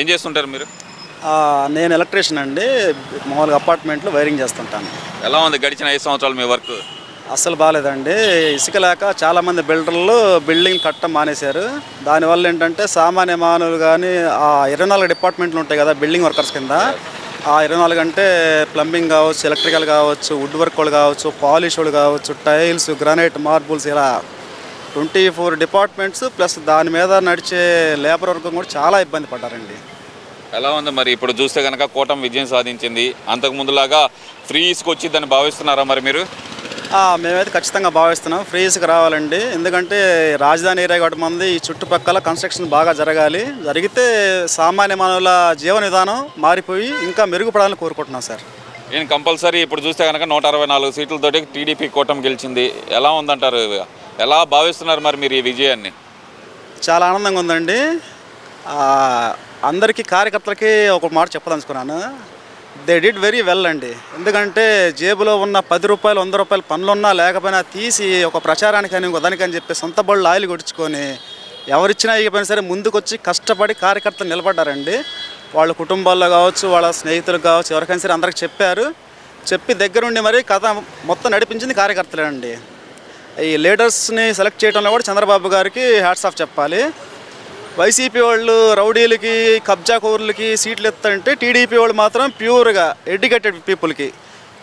ఏం చేస్తుంటారు మీరు? నేను ఎలక్ట్రీషియన్ అండి. మామూలుగా అపార్ట్మెంట్లో వైరింగ్ చేస్తుంటాను. ఎలా ఉంది గడిచిన ఐదు సంవత్సరాలు మీ వర్క్? అస్సలు బాగాలేదండి. ఇసుక లేక చాలామంది బిల్డర్లు బిల్డింగ్ కట్టడం మానేశారు. దానివల్ల ఏంటంటే సామాన్య మానవులు కానీ ఆ ఇరవై నాలుగు డిపార్ట్మెంట్లు ఉంటాయి కదా బిల్డింగ్ వర్కర్స్ కింద ఆ ఇరవై నాలుగు అంటే ప్లంబింగ్ కావచ్చు ఎలక్ట్రికల్ కావచ్చు వుడ్ వర్క్ వాళ్ళు కావచ్చు పాలిష్ వాళ్ళు కావచ్చు టైల్స్ గ్రానైట్ మార్బుల్స్ ఇలా ట్వంటీ ఫోర్ డిపార్ట్మెంట్స్ ప్లస్ దాని మీద నడిచే లేబర్ వర్గం కూడా చాలా ఇబ్బంది పడ్డారండి. ఎలా ఉంది మరి? ఇప్పుడు చూస్తే కనుక కూటమి విజయం సాధించింది. అంతకు ముందులాగా ఫ్రీ ఇసుక వచ్చిందని భావిస్తున్నారా మరి మీరు? మేమైతే ఖచ్చితంగా భావిస్తున్నాం. ఫ్రీ ఇసుక రావాలండి. ఎందుకంటే రాజధాని ఏరియా కాబట్టి మంది ఈ చుట్టుపక్కల కన్స్ట్రక్షన్ బాగా జరగాలి. జరిగితే సామాన్య మానవుల జీవన విధానం మారిపోయి ఇంకా మెరుగుపడాలని కోరుకుంటున్నాం సార్. నేను కంపల్సరీ ఇప్పుడు చూస్తే కనుక నూట అరవై నాలుగు సీట్లతోటి టీడీపీ కూటమి గెలిచింది. ఎలా ఉందంటారు? ఎలా భావిస్తున్నారు మరి మీరు ఈ విజయాన్ని? చాలా ఆనందంగా ఉందండి. అందరికీ కార్యకర్తలకి ఒక మాట చెప్పదలుచుకున్నాను. దే డిడ్ వెరీ వెల్ అండి. ఎందుకంటే జేబులో ఉన్న పది రూపాయలు వంద రూపాయలు పనులున్నా లేకపోయినా తీసి ఒక ప్రచారానికని దానికని చెప్పి సొంత బళ్ళు ఆయిల్ కొడుచుకొని ఎవరిచ్చినా ఇకపోయినా సరే ముందుకొచ్చి కష్టపడి కార్యకర్తలు నిలబడ్డారండి. వాళ్ళ కుటుంబాల్లో కావచ్చు వాళ్ళ స్నేహితులు కావచ్చు ఎవరికైనా సరే అందరికి చెప్పారు. చెప్పి దగ్గరుండి మరి కథ మొత్తం నడిపించింది కార్యకర్తలే అండి. ఈ లీడర్స్ని సెలెక్ట్ చేయడంలో కూడా చంద్రబాబు గారికి హ్యాట్స్ ఆఫ్ చెప్పాలి. వైసీపీ వాళ్ళు రౌడీలకి కబ్జా కోర్లకి సీట్లు ఎత్తంటే టీడీపీ వాళ్ళు మాత్రం ప్యూర్గా ఎడ్యుకేటెడ్ పీపుల్కి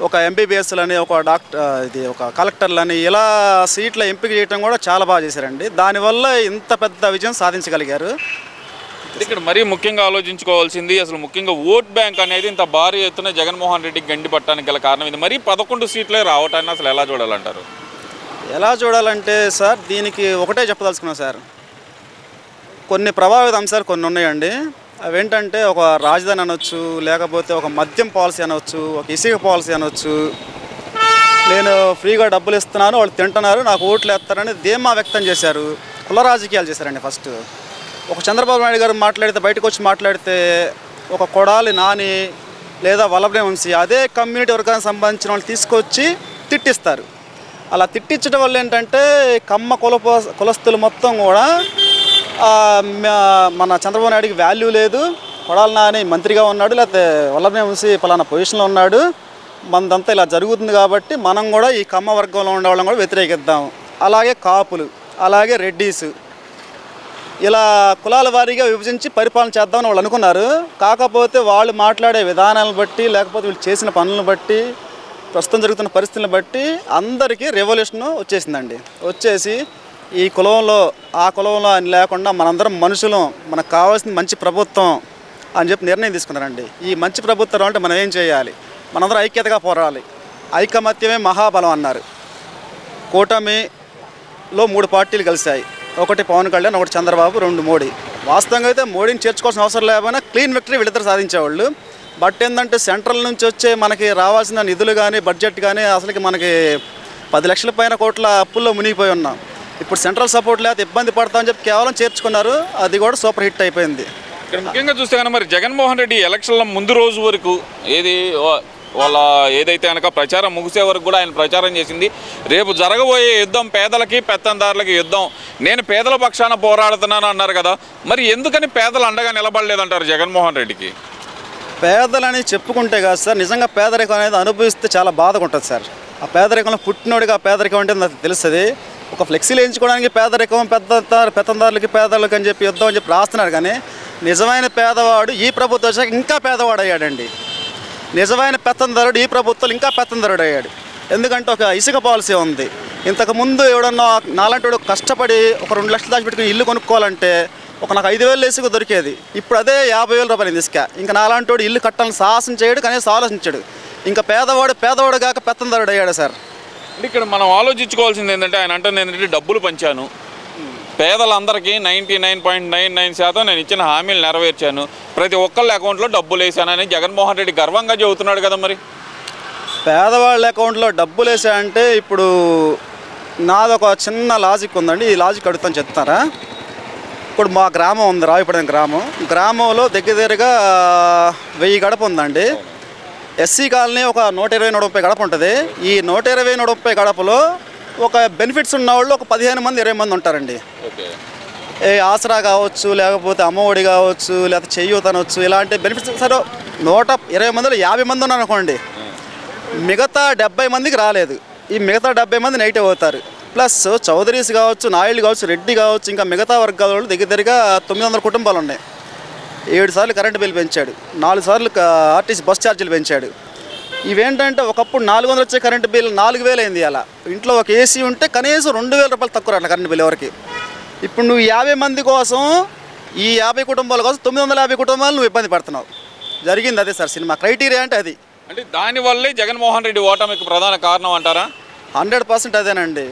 ఒక ఎంబీబీఎస్లని ఒక డాక్టర్ ఇది ఒక కలెక్టర్లని ఇలా సీట్ల ఎంపిక చేయడం కూడా చాలా బాగా చేశారండి. దానివల్ల ఇంత పెద్ద విజయం సాధించగలిగారు. ఇక్కడ మరీ ముఖ్యంగా ఆలోచించుకోవాల్సింది అసలు ముఖ్యంగా ఓట్ బ్యాంక్ అనేది ఇంత భారీ ఎత్తున జగన్మోహన్ రెడ్డికి గండి పట్టడానికి గల కారణం ఇది మరీ పదకొండు సీట్లే రావటాన్ని అసలు ఎలా చూడాలంటారు? ఎలా చూడాలంటే సార్ దీనికి ఒకటే చెప్పదలుచుకున్నాం సార్. కొన్ని ప్రభావిత అంశాలు కొన్ని ఉన్నాయండి. అవేంటంటే ఒక రాజధాని అనొచ్చు లేకపోతే ఒక మద్యం పాలసీ అనవచ్చు ఒక ఇసుక పాలసీ అనవచ్చు నేను ఫ్రీగా డబ్బులు ఇస్తున్నాను వాళ్ళు తింటున్నారు నాకు ఓట్లు వేస్తారని ధీమా వ్యక్తం చేశారు. కుల రాజకీయాలు చేశారండి ఫస్ట్. ఒక చంద్రబాబు నాయుడు గారు మాట్లాడితే బయటకు వచ్చి మాట్లాడితే ఒక కొడాలి నాని లేదా వల్లభనే వంశీ అదే కమ్యూనిటీ వర్గానికి సంబంధించిన వాళ్ళు తీసుకొచ్చి తిట్టిస్తారు. అలా తిట్టించడం వల్ల ఏంటంటే కమ్మ కుల కులస్తులు మొత్తం కూడా మన చంద్రబాబు నాయుడికి వాల్యూ లేదు. కొడాల నాని మంత్రిగా ఉన్నాడు లేకపోతే వల్లభనే వంశీ పలానా పొజిషన్లో ఉన్నాడు. మనదంతా ఇలా జరుగుతుంది కాబట్టి మనం కూడా ఈ కమ్మ వర్గంలో ఉండే వాళ్ళని కూడా వ్యతిరేకిద్దాం. అలాగే కాపులు అలాగే రెడ్డీస్. ఇలా కులాల వారీగా విభజించి పరిపాలన చేద్దామని వాళ్ళు అనుకున్నారు. కాకపోతే వాళ్ళు మాట్లాడే విధానాలను బట్టి లేకపోతే వీళ్ళు చేసిన పనులను బట్టి ప్రస్తుతం జరుగుతున్న పరిస్థితులను బట్టి అందరికీ రెవల్యూషన్ వచ్చేసిందండి. వచ్చేసి ఈ కులంలో ఆ కులంలో అని లేకుండా మనందరం మనుషులం మనకు కావాల్సిన మంచి ప్రభుత్వం అని చెప్పి నిర్ణయం తీసుకున్నారండి. ఈ మంచి ప్రభుత్వం అంటే మనం ఏం చేయాలి? మనందరం ఐక్యతగా పోరాడాలి. ఐకమత్యమే మహాబలం అన్నారు. కూటమిలో మూడు పార్టీలు కలిశాయి. ఒకటి పవన్ కళ్యాణ్ ఒకటి చంద్రబాబు రెండు మోడీ. వాస్తవంగా అయితే మోడీని చేర్చుకోవాల్సిన అవసరం లేకపోయినా క్లీన్ విక్టరీ వీళ్ళిద్దరు సాధించేవాళ్ళు. బట్ ఏంటంటే సెంట్రల్ నుంచి వచ్చే మనకి రావాల్సిన నిధులు కానీ బడ్జెట్ కానీ అసలుకి మనకి పది లక్షల పైన కోట్ల అప్పుల్లో మునిగిపోయి ఉన్నాం. ఇప్పుడు సెంట్రల్ సపోర్ట్ లేకపోతే ఇబ్బంది పడతామని చెప్పి కేవలం చేర్చుకున్నారు. అది కూడా సూపర్ హిట్ అయిపోయింది. ఇక్కడ ముఖ్యంగా చూస్తే కనుక మరి జగన్మోహన్ రెడ్డి ఎలక్షన్ల ముందు రోజు వరకు ఏది వాళ్ళ ఏదైతే కనుక ప్రచారం ముగిసే వరకు కూడా ఆయన ప్రచారం చేసింది. రేపు జరగబోయే యుద్ధం పేదలకి పెత్తందారులకి యుద్ధం. నేను పేదల పక్షాన పోరాడుతున్నాను అన్నారు కదా. మరి ఎందుకని పేదలు అండగా నిలబడలేదంటారు జగన్మోహన్ రెడ్డికి? పేదలని చెప్పుకుంటే కాదు సార్ నిజంగా పేదరికం అనేది అనుభవిస్తే చాలా బాధగా ఉంటుంది సార్. ఆ పేదరికంలో పుట్టినోడిగా ఆ పేదరికం అంటే నాకు తెలుస్తుంది. ఒక ఫ్లెక్సీలు వేయించుకోవడానికి పేదరికం పెద్ద పెత్తందారులకి పేదలకు అని చెప్పి యుద్ధం అని చెప్పి రాస్తున్నారు కానీ నిజమైన పేదవాడు ఈ ప్రభుత్వం వచ్చాక ఇంకా పేదవాడు అయ్యాడండి నిజమైన పెత్తందారుడు ఈ ప్రభుత్వం ఇంకా పెత్తందారుడు అయ్యాడు ఎందుకంటే ఒక ఇసుక పాలసీ ఉంది. ఇంతకుముందు ఎవడన్నా నాలాంటి కష్టపడి ఒక రెండు లక్షలు దాచిపెట్టుకుని ఇల్లు కొనుక్కోవాలంటే ఒక నాకు ఐదు వేలు ఇసుక దొరికేది. ఇప్పుడు అదే యాభై వేల రూపాయలు ఇసుక ఇంకా నాలాంటి వాడు ఇల్లు కట్టాలని సాహసం చేయడు కనీసం ఆలోచించాడు. ఇంకా పేదవాడు పేదవాడు కాక పెత్తందారుడు అయ్యాడు సార్. అంటే ఇక్కడ మనం ఆలోచించుకోవాల్సింది ఏంటంటే ఆయన అంటుంది ఏంటంటే డబ్బులు పంచాను. పేదలందరికీ ninety nine point nine nine శాతం నేను ఇచ్చిన హామీలు నెరవేర్చాను. ప్రతి ఒక్కళ్ళ అకౌంట్లో డబ్బులు వేసానని జగన్మోహన్ రెడ్డి గర్వంగా చెబుతున్నాడు కదా మరి. పేదవాళ్ళ అకౌంట్లో డబ్బులు వేసాయంటే ఇప్పుడు నాదొక చిన్న లాజిక్ ఉందండి. ఈ లాజిక్ అడుగుతాను చెప్తారా? ఇప్పుడు మా గ్రామం ఉంది రావిపడిన గ్రామం. గ్రామంలో దగ్గర దగ్గరగా వెయ్యి గడప ఉందండి. ఎస్సీ కాలనీ ఒక నూట ఇరవై నూట ముప్పై గడప ఉంటుంది. ఈ నూట ఇరవై నూట ముప్పై గడపలో ఒక బెనిఫిట్స్ ఉన్న వాళ్ళు ఒక పదిహేను మంది ఇరవై మంది ఉంటారండి. ఏ ఆసరా కావచ్చు లేకపోతే అమ్మఒడి కావచ్చు లేకపోతే చెయ్యూత ఇలాంటి బెనిఫిట్స్ సరే నూట ఇరవై మందిలో యాభై మంది ఉన్నారు అనుకోండి మిగతా డెబ్బై మందికి రాలేదు. ఈ మిగతా డెబ్బై మంది నెగిటివ్ అవుతారు. ప్లస్ చౌదరీస్ కావచ్చు నాయుడు కావచ్చు రెడ్డి కావచ్చు ఇంకా మిగతా వర్గాల వాళ్ళు దగ్గర దగ్గరగా తొమ్మిది వందల కుటుంబాలు ఉన్నాయి. ఏడు సార్లు కరెంటు బిల్ పెంచాడు నాలుగు సార్లు ఆర్టీసీ బస్ ఛార్జీలు పెంచాడు. ఇవేంటంటే ఒకప్పుడు నాలుగు వందలు వచ్చే కరెంటు బిల్ నాలుగు వేలు అయింది అలా ఇంట్లో ఒక ఏసీ ఉంటే కనీసం రెండు వేల రూపాయలు తక్కువ అట్లా కరెంటు బిల్ ఎవరికి? ఇప్పుడు నువ్వు యాభై మంది కోసం ఈ యాభై కుటుంబాల కోసం తొమ్మిది వందల యాభై కుటుంబాలు నువ్వు ఇబ్బంది పడుతున్నావు. జరిగింది అదే సార్ సినిమా క్రైటీరియా అంటే అది. అంటే దానివల్లే జగన్మోహన్ రెడ్డి ఓటమికి ప్రధాన కారణం అంటారా? హండ్రెడ్ పర్సెంట్ అదేనండి.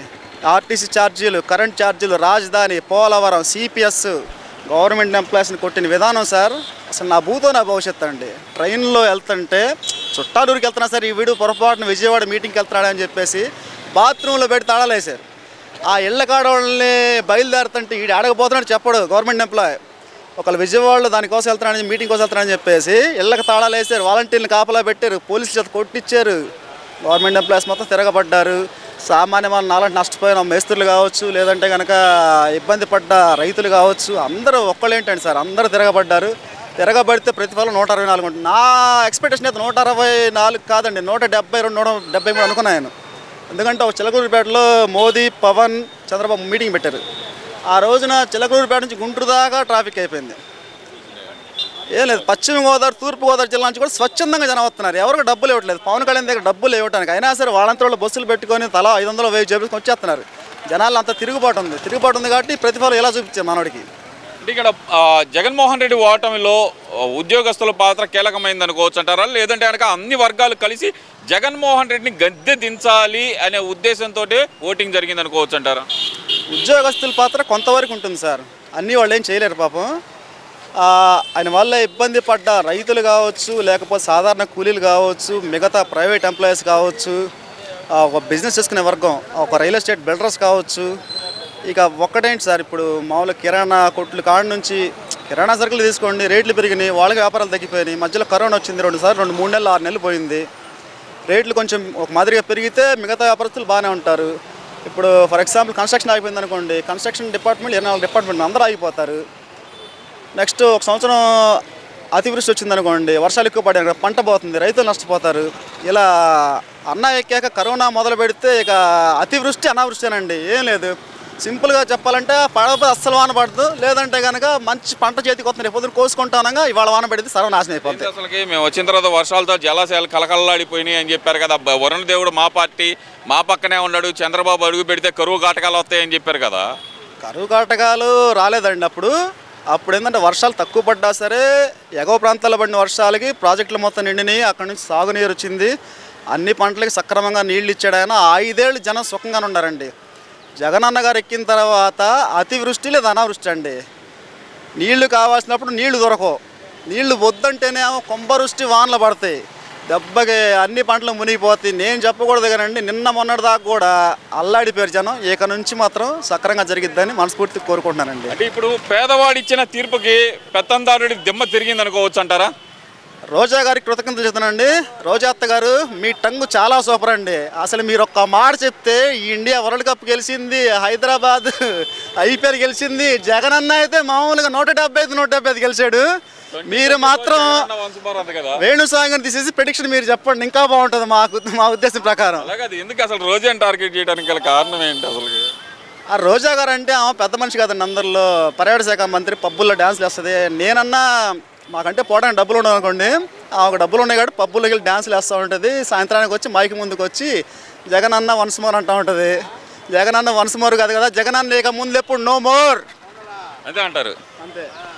ఆర్టీసీ ఛార్జీలు కరెంట్ ఛార్జీలు రాజధాని పోలవరం సిపిఎస్ గవర్నమెంట్ ఎంప్లాయీస్ని కొట్టిన విధానం సార్ అసలు నా భూతో నా భవిష్యత్తు అండి. ట్రైన్లో వెళ్తుంటే చుట్టాలూరికి వెళ్తున్నా సార్ ఈ వీడు పొరపాటున విజయవాడ మీటింగ్కి వెళ్తున్నాడని చెప్పేసి బాత్రూంలో పెట్టి తాళాలేశారు ఆ ఇళ్ళ కాడవాళ్ళని బయలుదేరుతుంటే ఈడు ఆడకపోతున్నాడు చెప్పడు గవర్నమెంట్ ఎంప్లాయ్. ఒకళ్ళు విజయవాడలో దానికోసం వెళ్తున్నాడని మీటింగ్ కోసం వెళ్తున్నాడని చెప్పేసి ఇళ్ళకి తాళాలు వేసారు వాలంటీర్ని కాపలా పెట్టారు పోలీసులు చేత కొట్టించారు గవర్నమెంట్ ఎంప్లాయీస్ మొత్తం తిరగబడ్డారు. సామాన్య వాళ్ళు నాలంటి నష్టపోయిన మేస్త్రులు కావచ్చు లేదంటే కనుక ఇబ్బంది పడ్డ రైతులు కావచ్చు అందరూ ఒక్కళ్ళేంటండి సార్? అందరూ తిరగబడ్డారు. తిరగబడితే ప్రతిఫలం నూట అరవై నాలుగు ఉంటుంది. నా ఎక్స్పెక్టేషన్ అయితే నూట అరవై నాలుగు కాదండి నూట డెబ్బై రెండు నూట డెబ్బై మూడు అనుకున్నాను ఎందుకంటే ఒక చిలకూరుపేటలో మోదీ పవన్ చంద్రబాబు మీటింగ్ పెట్టారు. ఆ రోజున చిలకూరుపేట నుంచి గుంటూరు దాకా ట్రాఫిక్ అయిపోయింది. ఏం లేదు పశ్చిమ గోదావరి తూర్పు గోదావరి జిల్లా నుంచి కూడా స్వచ్ఛందంగా జనం వస్తున్నారు. ఎవరికి డబ్బులు ఇవ్వట్లేదు. పవన్ కళ్యాణ్ దగ్గర డబ్బులు ఇవ్వడానికి అయినా సరే వాళ్ళంతా వాళ్ళు బస్సులు పెట్టుకొని తలా ఐదు వందలు వెయ్యి చేపించుకొని వచ్చేస్తున్నారు. జనాలు అంతా తిరుగుబాటు ఉంది. తిరుగుబాటు ఉంది కాబట్టి ప్రతిఫలం ఎలా చూపించారు మనోడికి? అంటే ఇక్కడ జగన్మోహన్ రెడ్డి ఓటమిలో ఉద్యోగస్తుల పాత్ర కీలకమైంది అనుకోవచ్చు అంటారా? లేదంటే కనుక అన్ని వర్గాలు కలిసి జగన్మోహన్ రెడ్డిని గద్దె దించాలి అనే ఉద్దేశంతో ఓటింగ్ జరిగింది అనుకోవచ్చు అంటారా? ఉద్యోగస్తుల పాత్ర కొంతవరకు ఉంటుంది సార్. అన్నీ వాళ్ళు ఏం చేయలేరు పాపం. ఆయన వల్ల ఇబ్బంది పడ్డ రైతులు కావచ్చు లేకపోతే సాధారణ కూలీలు కావచ్చు మిగతా ప్రైవేట్ ఎంప్లాయీస్ కావచ్చు ఒక బిజినెస్ చేసుకునే వర్గం ఒక రియల్ ఎస్టేట్ బిల్డర్స్ కావచ్చు. ఇక ఒక్కటేంటి సార్ ఇప్పుడు మామూలు కిరాణా కొట్లు కాడ నుంచి కిరాణా సరుకులు తీసుకోండి రేట్లు పెరిగినాయి వాళ్ళకి వ్యాపారాలు తగ్గిపోయినాయి మధ్యలో కరోనా వచ్చింది రెండు సార్లు రెండు మూడు నెలలు ఆరు నెలలు పోయింది. రేట్లు కొంచెం ఒక మాదిరిగా పెరిగితే మిగతా వ్యాపారస్తులు బాగానే ఉంటారు. ఇప్పుడు ఫర్ ఎగ్జాంపుల్ కన్స్ట్రక్షన్ ఆగిపోయింది అనుకోండి కన్స్ట్రక్షన్ డిపార్ట్మెంట్ ఇరవై నాలుగు డిపార్ట్మెంట్ అందరూ ఆగిపోతారు. నెక్స్ట్ ఒక సంవత్సరం అతివృష్టి వచ్చింది అనుకోండి వర్షాలు ఎక్కువ పడాయి పంట పోతుంది రైతులు నష్టపోతారు. ఇలా అన్న ఎక్కాక కరోనా మొదలు పెడితే ఇక అతివృష్టి అనావృష్టినండి ఏం లేదు. సింపుల్గా చెప్పాలంటే పడకపోతే అస్సలు వాన పడదు లేదంటే కనుక మంచి పంట చేతికి వస్తుంది రేపు పొద్దున కోసుకుంటానగా ఇవాళ వాన పడితే సర్వనాశనం అయిపోతుంది అసలుకి? మేము వచ్చిన తర్వాత వర్షాలతో జలాశయాలు కలకల్లాడిపోయినాయి అని చెప్పారు కదా వరుణ దేవుడు మా పార్టీ మా పక్కనే ఉన్నాడు చంద్రబాబు అడుగు పెడితే కరువు కాటకాలు వస్తాయని చెప్పారు కదా. కరువు కాటకాలు రాలేదండి అప్పుడు. అప్పుడు ఏంటంటే వర్షాలు తక్కువ పడ్డా సరే ఎగవ ప్రాంతాల్లో పడిన వర్షాలకి ప్రాజెక్టులు మొత్తం నిండినాయి. అక్కడి నుంచి సాగునీరు వచ్చింది. అన్ని పంటలకి సక్రమంగా నీళ్ళు ఇచ్చాడు ఆయన. ఐదేళ్ళు జనం సుఖంగానే ఉన్నారండి. జగనన్న గారు ఎక్కిన తర్వాత అతివృష్టి లేదా అనావృష్టి అండి. నీళ్ళు కావాల్సినప్పుడు నీళ్ళు దొరకవు. నీళ్ళు వద్దంటేనేమో కొంబరుష్టి వానలు పడతాయి. దెబ్బకి అన్ని పంటలు మునిగిపోతాయి. నేను చెప్పకూడదు కానండి నిన్న మొన్నటి దాకా కూడా అల్లాడిపోయారు జనం ఇక నుంచి మాత్రం సక్రంగా జరిగిద్దని మనస్ఫూర్తి కోరుకుంటున్నానండి. అంటే ఇప్పుడు పేదవాడు ఇచ్చిన తీర్పుకి పెత్తందారుడి దిమ్మ తిరిగింది అనుకోవచ్చు అంటారా? రోజా గారికి కృతజ్ఞతలు చెప్తానండి రోజా అత్త గారు మీ టంగు చాలా సూపర్ అండి. అసలు మీరు ఒక్క మాట చెప్తే ఈ ఇండియా వరల్డ్ కప్ గెలిచింది హైదరాబాద్ ఐపీఎల్ గెలిచింది జగన్ అన్న అయితే మామూలుగా నూట డెబ్బై ఐదు నూట డెబ్బై ఐదు గెలిచాడు. మీరు మాత్రం కదా. వేణుస్వామిని తీసేసి ప్రెడిక్షన్ మీరు చెప్పండి. ఇంకా బాగుంటుంది మాకు మా ఉద్దేశం ప్రకారం. ఎందుకు అసలు రోజాని టార్గెట్ చేయడానికి గల కారణం ఏంటి అసలు ఆ రోజా గారు అంటే ఆమె పెద్ద మనిషి కదండి అందరిలో. పర్యాటక శాఖ మంత్రి పబ్బుల్లో డ్యాన్స్ వేస్తుంది. నేనన్నా మాకంటే పోవడానికి డబ్బులు ఉండవు అనుకోండి. ఆమెకు డబ్బులు ఉన్నాయి కాబట్టి పబ్బుల్లోకి వెళ్ళి డ్యాన్స్లు వేస్తూ ఉంటుంది. సాయంత్రానికి వచ్చి మైక్ ముందుకు వచ్చి జగన్ అన్న వన్స్ మోర్ అంటూ ఉంటుంది. జగన్ అన్న వన్స్ మోర్ కాదు కదా. జగన్ అన్న ఇక ముందు ఎప్పుడు నో మోర్ అంతే అంటారు. అంతే.